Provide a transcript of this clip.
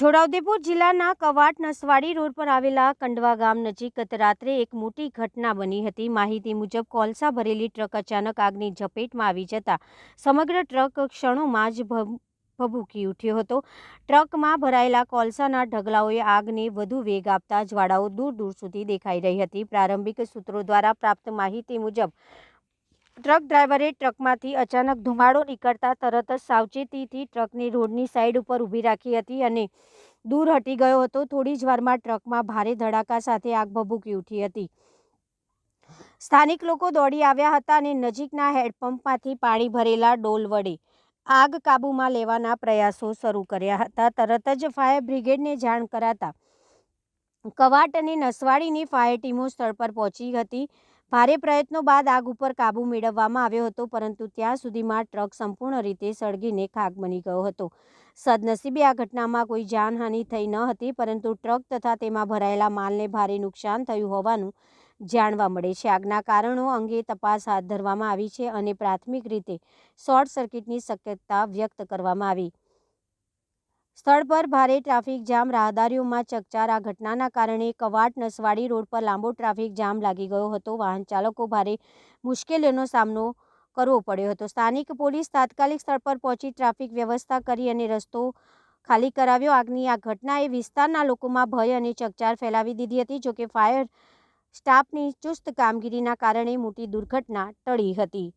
છોટાઉદેપુર જિલ્લાના કવાટ નસવાડી રોડ પર આવેલા કંડવા ગામ નજીક ગત રાત્રે એક મોટી ઘટના બની હતી. માહિતી મુજબ કોલસા ભરેલી ટ્રક અચાનક આગની ઝપેટમાં આવી જતા સમગ્ર ટ્રક ક્ષણોમાં જ ભભૂકી ઉઠ્યો હતો. ટ્રકમાં ભરાયેલા કોલસાના ઢગલાઓએ આગને વધુ વેગ આપતા જ્વાળાઓ દૂર દૂર સુધી દેખાઈ રહી હતી. પ્રારંભિક સૂત્રો દ્વારા પ્રાપ્ત માહિતી મુજબ ટ્રક ડ્રાઈવરે ટ્રકમાંથી અચાનક ધુમાડો નીકળતા તરત જ સાવચેતીથી ટ્રકને રોડની સાઈડ ઉપર ઊભી રાખી હતી અને દૂર હટી ગયો હતો. થોડી જ વારમાં ટ્રકમાં ભારે ધડાકા સાથે આગ ભભૂકી ઉઠી હતી. સ્થાનિક લોકો દોડી આવ્યા હતા અને નજીકના હેડપંપમાંથી પાણી ભરેલા ડોલ વડે આગ કાબૂમાં લેવાના પ્રયાસો શરૂ કર્યા હતા. તરત જ ફાયર બ્રિગેડને જાણ કરાતા કવાટ અને નસવાડીની ફાયર ટીમો સ્થળ પર પહોંચી હતી. ભારે પ્રયત્નો બાદ આગ ઉપર કાબૂ મેળવવામાં આવ્યો હતો, પરંતુ ત્યાં સુધીમાં ટ્રક સંપૂર્ણ રીતે સળગીને ખાક બની ગયો હતો. સદનસીબે આ ઘટનામાં કોઈ જાનહાનિ થઈ ન હતી, પરંતુ ટ્રક તથા તેમાં ભરાયેલા માલને ભારે નુકસાન થયું હોવાનું જાણવા મળે છે. આગના કારણો અંગે તપાસ હાથ ધરવામાં આવી છે અને પ્રાથમિક રીતે શોર્ટ સર્કિટની શક્યતા વ્યક્ત કરવામાં આવી. સ્થળ પર ભારે ટ્રાફિક જામ, રાહદારીઓમાં ચકચાર આ ઘટનાના કારણે કવાટ નસવાડી રોડ પર લાંબો ટ્રાફિક જામ લાગી ગયો હતો. વાહન ચાલકો ભારે મુશ્કેલીઓનો સામનો કરવો પડ્યો હતો. સ્થાનિક પોલીસ તાત્કાલિક સ્થળ પર પહોંચી ટ્રાફિક વ્યવસ્થા કરી અને રસ્તો ખાલી કરાવ્યો. આગની આ ઘટનાએ વિસ્તારના લોકોમાં ભય અને ચકચાર ફેલાવી દીધી હતી, જોકે ફાયર સ્ટાફની ચુસ્ત કામગીરીના કારણે મોટી દુર્ઘટના ટળી હતી.